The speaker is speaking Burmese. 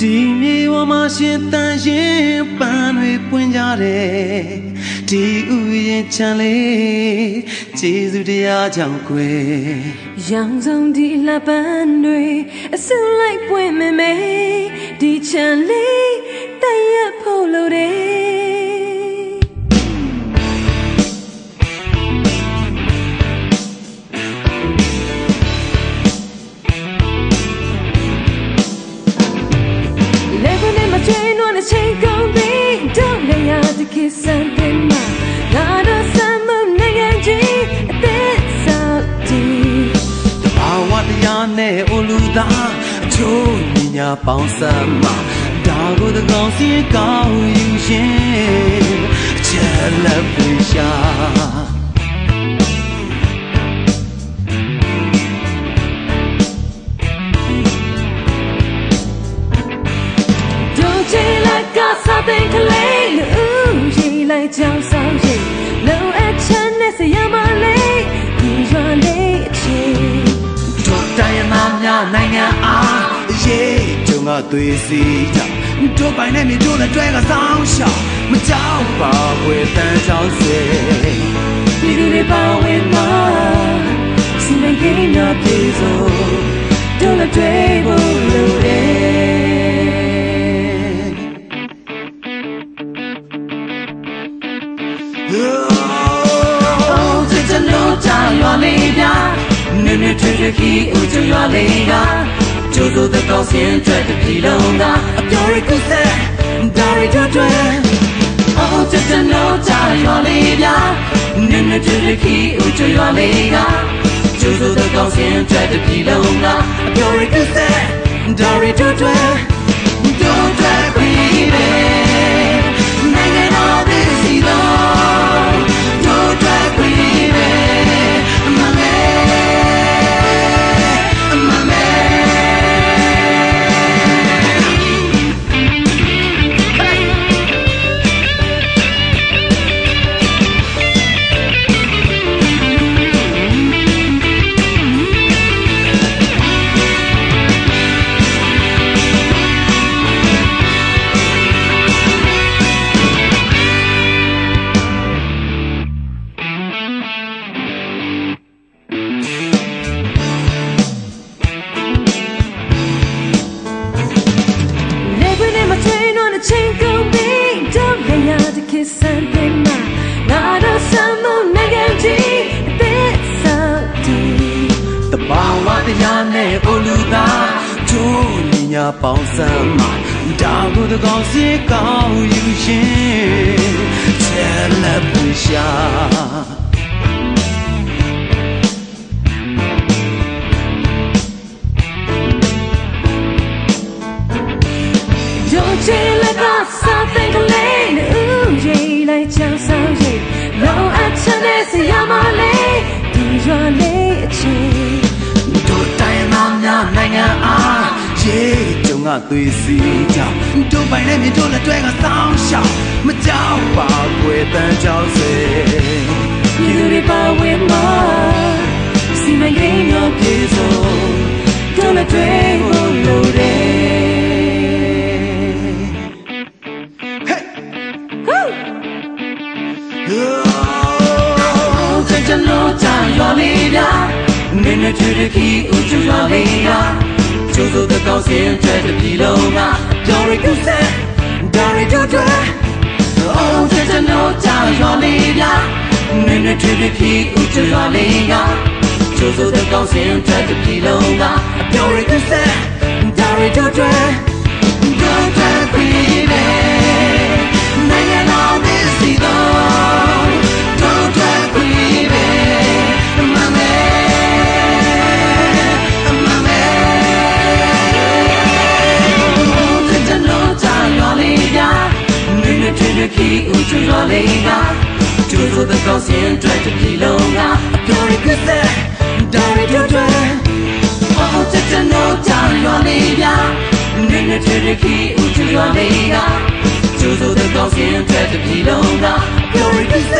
ဒီမြေဝမှာရှင်တန်ရင်ပန်းတွေပွင့်ကြတယ်ဒီဥယျာဉ်ချမ်းလေးကျေးဇူးတရားကြောင့်ကွယ်ရောင်စုံဒီလှပန်းတွေအဆူလိုက်ပွင့်မမေဒီချမ်းလေးတည့်ရဖို့လို့တယ် ခေစံတင်မှာငါတို့စမ်းမှုနိုင်ငံကြီးအသက်ဆောက်တည်ဘာဝတရားနဲ့အိုလူသားအချိုးညီညာပေါင်းစမ်းမှာဒါကိုတကောင်စီကောင်းယူရှ င်ချက်လက်ပွေရှာတဲ့ကလေးလူလိုက်ချောင်းဆောင်ရင်လုံအချမ်းနဲ့စရမလေးဒီရွာလေးအချင်းတို့တိုင်းမာများနိုင်ငံအားရေးကြုံကသွေးစီကြောင့်တို့ပိုင်နဲ့မြေတို့လည်းတွဲကဆောင်ရှောင်းမကြောက်ပါွယ်တန်းချောင်းစေဒီဒီလေးပါဝင်မှာစီမံကိန်းများပြေဆုံးတို့လည်းတွဲဖို့ ရွာလေးပြနည်းနည်းထွေထွေခီဦးကျရွာလေးကကျိုးစိုးတဲ့ကောင်းစင်ထွက်တဲ့ပြည်လုံးကအပြော်ရကုစဲဒါရီတွတွဲအော်ချက်တဲ့တော့ကြရွာလေးပြနည်းနည်းထွေထွေခီဦးကျရွာလေးကကျိုးစိုးတဲ့ကောင်းစင်ထွ တရားနဲ့အိုလူသားချိုးညီညာပေါင်းစမ်းမှာဒါကိုတကောင်စီကောင်းယူရှင်ချဲ စရာမလေးဒီရွာလေးအချင်းတို့တိုင်းသားများနိုင်ငံအားရေကြုံကသွေးစီကြောင်တို့ပိုင်နဲ့မြတို့လက်တွဲကစောင်းရှောင်မကြောက်ပါကွယ်တန်းကြောက်စေဒီလူတွေပါဝင်ပါစီမံကိန်းတို့ပြေဆုံးတို့လက်တွဲ နင်းနဲ့ထွေးတဲ့ခီဦးကျရွာလေးကကျိုးစိုးတဲ့ကောင်းစင်တဲ့ပြည်လုံးကပြောရကုစဲဒါရီတို့တွေအော်တဲ့ကျွန်တော်ကြာရွာလေးကနင်းနဲ့ထွေးတဲ့ခီဦးကျရွာလေးကကျိုးစိုးတဲ့ကောင်းစင်တဲ့ပြည်လုံးကပြောရကုစဲဒါရီတို့တွေ င်းစင်တွေ့တဲ့ပြည်လုံးကအပြောရကစဲဒါရီတို့တွေအော်ချက်ချနောကြရွာလေးပြနင်းနဲ့တဲ့ခီဦးချွေလေးကကျိုးစိုးတဲ့ကောင်းစင်တွေ့တဲ့ပြည်လုံးကအပြောရကစဲဒါရီတို့တွေ